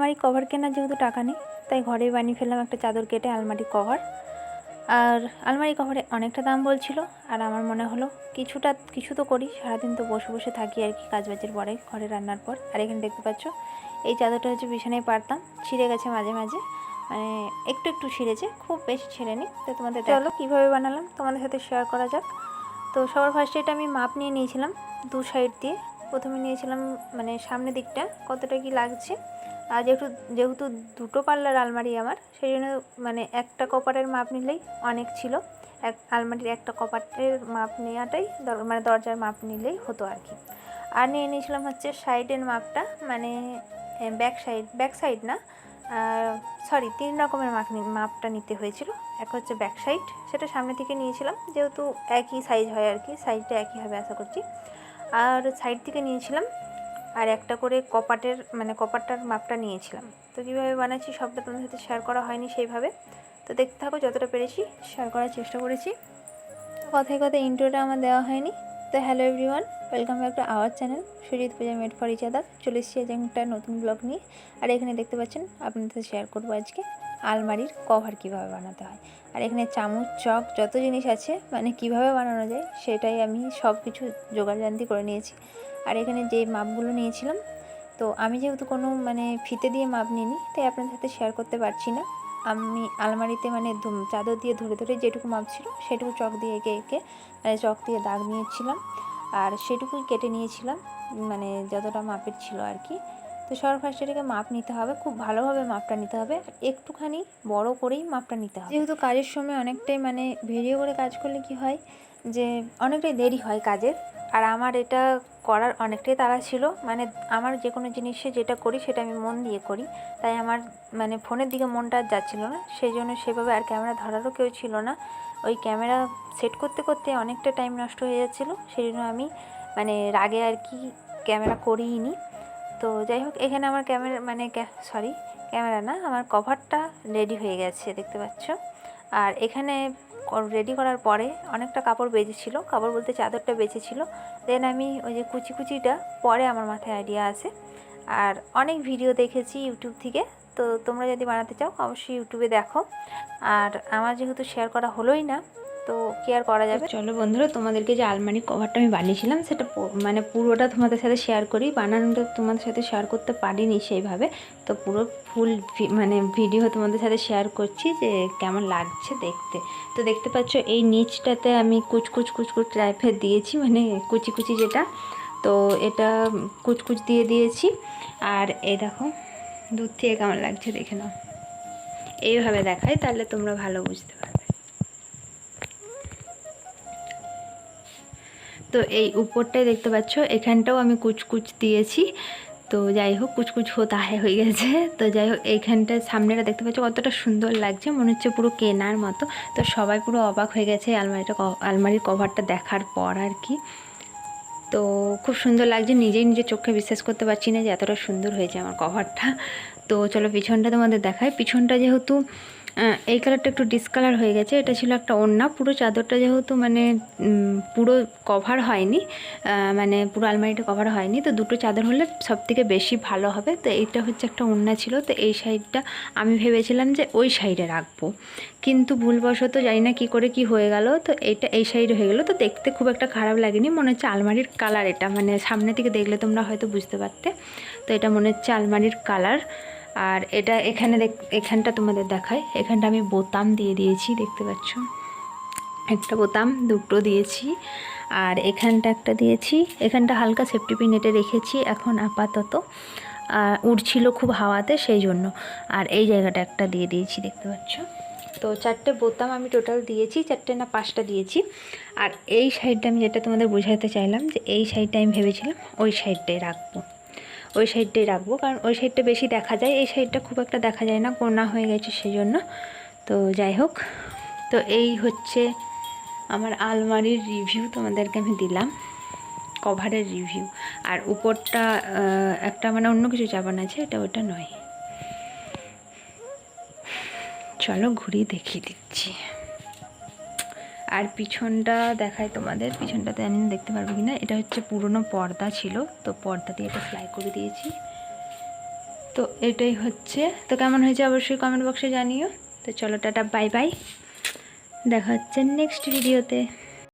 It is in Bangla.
আলমারি কভার কেনার যেহেতু টাকা নেই তাই ঘরে বানিয়ে ফেললাম একটা চাদর কেটে আলমারি কভার আর আলমারি কভারে অনেকটা দাম বলছিল আর আমার মনে হলো কিছুটা কিছু তো করি সারাদিন তো বসে বসে থাকি আর কি কাজবাজের পরে ঘরে রান্নার পর। আর এখানে দেখতে পাচ্ছ এই চাদরটা হচ্ছে বিছানায় পারতাম ছিঁড়ে গেছে মাঝে মাঝে মানে একটু একটু ছিঁড়েছে খুব বেশি ছিঁড়েনি। তো তোমাদের চলো। কীভাবে বানালাম তোমাদের সাথে শেয়ার করা যাক। তো সবার ফার্স্টে এটা আমি মাপ নিয়ে নিয়েছিলাম দু সাইড দিয়ে। প্রথমে নিয়েছিলাম মানে সামনের দিকটা, কতটা কি লাগছে। আর যেহেতু যেহেতু দুটো পাল্লার আলমারি আমার সেই জন্য মানে একটা কপারের মাপ নিলেই অনেক ছিল। এক, আলমারির একটা কপারের মাপ নেওয়াটাই মানে দরজার মাপ নিলেই হতো আর কি। আর নিয়ে নিয়েছিলাম হচ্ছে সাইডের মাপটা মানে ব্যাক সাইড ব্যাক সাইড না সরি, তিন রকমের মাপ মাপটা নিতে হয়েছিল। এক হচ্ছে ব্যাক সাইড, সেটা সামনে থেকে নিয়েছিলাম, যেহেতু একই সাইজ হয় আর কি, সাইজটা একই হবে আশা করছি। আর সাইড থেকে নিয়েছিলাম আর একটা করে কপাটের মানে কপারটার মাপটা নিয়েছিলাম। তো কীভাবে বানাচ্ছি সবটা তোমাদের সাথে শেয়ার করা হয়নি সেইভাবে। তো দেখতে থাকো, যতটা পেরেছি শেয়ার করার চেষ্টা করেছি। কথায় কথায় ইন্ট্রোটা আমার দেওয়া হয়নি। তো hello everyone, welcome back to our channel Sujit Puja made for each other. চলে এসেছি আজ একটা নতুন ব্লগ নিয়ে। আর এখানে দেখতে পাচ্ছেন, আপনাদের সাথে শেয়ার করব আজকে আলমারির কভার কীভাবে বানাতে হয়। আর এখানে চামচ, চক, যত জিনিস আছে মানে কীভাবে বানানো যায়, সেটাই আমি সব কিছু জোগাড়জান্তি করে নিয়েছি। আর এখানে যে মাপগুলো নিয়েছিলাম, তো আমি যেহেতু কোনো মানে ফিতে দিয়ে মাপ নিইনি, তাই আপনাদের সাথে শেয়ার করতে পারছি না। আমি আলমারিতে মানে চাদর দিয়ে ধরে ধরে যেটুকু মাপ ছিল সেটুকু চক দিয়ে এঁকে এঁকে মানে চক দিয়ে দাগ নিয়েছিলাম। আর সেটুকুই কেটে নিয়েছিলাম মানে যতটা মাপের ছিল আর কি। তো সবার ফার্স্ট এটাকে মাপ নিতে হবে, খুব ভালোভাবে মাপটা নিতে হবে। একটুখানি বড় করেই মাপটা নিতে হবে। যেহেতু কাজের সময় অনেকটাই মানে ভিডিও করে কাজ করলে কি হয়, যে অনেকটাই দেরি হয় কাজের। আর আমার এটা করার অনেকটাই তাড়া ছিল মানে আমার যে কোনো জিনিসে যেটা করি সেটা আমি মন দিয়ে করি। তাই আমার মানে ফোনের দিকে মনটা আর যাচ্ছিল না সেই জন্য সেভাবে আর ক্যামেরা ধরারও কেউ ছিল না। ওই ক্যামেরা সেট করতে করতে অনেকটা টাইম নষ্ট হয়ে যাচ্ছিল সেই জন্য আমি মানে রাগে আর কি ক্যামেরা করিই নি তো যাই হোক, এখানে আমার ক্যামেরা মানে সরি ক্যামেরা না, আমার কভারটা রেডি হয়ে গেছে, দেখতে পাচ্ছ। আর এখানে রেডি করার পরে অনেকটা কাপড় বেঁচেছিল, কাপড় বলতে চাদরটা বেঁচেছিল। দেন আমি ওই যে কুচি কুচিটা, পরে আমার মাথায় আইডিয়া আসে আর অনেক ভিডিও দেখেছি ইউটিউব থেকে, তো তোমরা যদি বানাতে চাও, অবশ্যই ইউটিউবে দেখো। আর আমার যেহেতু শেয়ার করা হলোই না তো কি আর করা যাবে? চলো বন্ধুরা, তোমাদেরকে যে আলমারি কভারটা আমি বানিয়েছিলাম, সেটা মানে পুরোটা তোমাদের সাথে শেয়ার করি। বানানোটা তোমাদের সাথে শেয়ার করতে পারিনি সেইভাবে। তো পুরো ফুল মানে ভিডিও তোমাদের সাথে শেয়ার করছি যে কেমন লাগছে দেখতে। তো দেখতে পাচ্ছ, এই নিচটাতে আমি কুচকুচ কুচকুচ টাইপের দিয়েছি মানে কুচি কুচি যেটা। তো এটা কুচকুচ দিয়ে দিয়েছি। আর এই দেখো দূর থেকে কেমন লাগছে দেখে নাও। এইভাবে দেখাই তাহলে তোমরা ভালো বুঝতে পারবে। তো এই উপরটাই দেখতে পাচ্ছ, এখানটাও আমি কুচকুচ দিয়েছি। তো যাই হোক, কুচকুচ তাহে হয়ে গেছে। তো যাই হোক এইখানটা সামনেটা দেখতে পাচ্ছ, কতটা সুন্দর লাগছে, মনে হচ্ছে পুরো কেনার মতো। তো সবাই পুরো অবাক হয়ে গেছে আলমারিটা আলমারির কভারটা দেখার পর আর কি। তো খুব সুন্দর লাগছে, নিজেই নিজের চোখে বিশ্বাস করতে পারছি না যে এতটা সুন্দর হয়েছে আমার কভারটা। তো চলো পিছনটা তোমাদের দেখায় পিছনটা যেহেতু এই কালারটা একটু ডিসকালার হয়ে গেছে। এটা ছিল একটা ওড়না। পুরো চাদরটা যেহেতু মানে পুরো কভার হয়নি মানে পুরো আলমারিটা কভার হয়নি, তো দুটো চাদর হলে সব থেকে বেশি ভালো হবে। তো এইটা হচ্ছে একটা ওড়না ছিল। তো এই সাইডটা আমি ভেবেছিলাম যে ওই সাইডে রাখব। কিন্তু ভুলবশত জানি না কী করে কি হয়ে গেল। তো এটা এই সাইডে হয়ে গেলো। তো দেখতে খুব একটা খারাপ লাগেনি। মনে হচ্ছে আলমারির কালার এটা। মানে সামনে থেকে দেখলে তোমরা হয়তো বুঝতে পারতে। তো এটা মনে হচ্ছে আলমারির কালার আর এটা এখানে এখানটা তোমাদের দেখায় এখানটা আমি বোতাম দিয়ে দিয়েছি, দেখতে পাচ্ছ? একটা বোতাম, দুটো দিয়েছি। আর এখানটা একটা দিয়েছি। এখানটা হালকা সেফটি পিন এটে রেখেছি এখন আপাতত। আর উড়ছিল খুব হাওয়াতে, সেই জন্য। আর এই জায়গাটা একটা দিয়ে দিয়েছি, দেখতে পাচ্ছ? তো চারটে বোতাম আমি টোটাল দিয়েছি, চারটে না পাঁচটা দিয়েছি। আর এই সাইডটা আমি যেটা তোমাদের বোঝাতে চাইলাম যে এই সাইডটা আমি ভেবেছিলাম, ওই সাইডটাই রাখব। ওই সাইডটাই রাখব। কারণ ওই সাইডটা বেশি দেখা যায়। এই সাইডটা খুব একটা দেখা যায় না, কোনা হয়ে গেছে সেই জন্য তো যাই হোক, তো এই হচ্ছে আমার আলমারির রিভিউ তোমাদেরকে আমি দিলাম। কভারের রিভিউ আর উপরটা একটা মানে অন্য কিছু চাপান আছে, এটা ওটা নয়। চলো ঘুরিয়ে দেখিয়ে দিচ্ছি। আর পিছনটা দেখায় তোমাদের, পিছনটাতে আমি দেখতে পারব কি না এটা হচ্ছে পুরনো পর্দা ছিল, তো পর্দা দিয়ে এটা সেলাই করে দিয়েছি। তো এটাই হচ্ছে। তো কেমন হয়েছে অবশ্যই কমেন্ট বক্সে জানিও। তো চলো টাটা বাই বাই দেখা হচ্ছে নেক্সট ভিডিওতে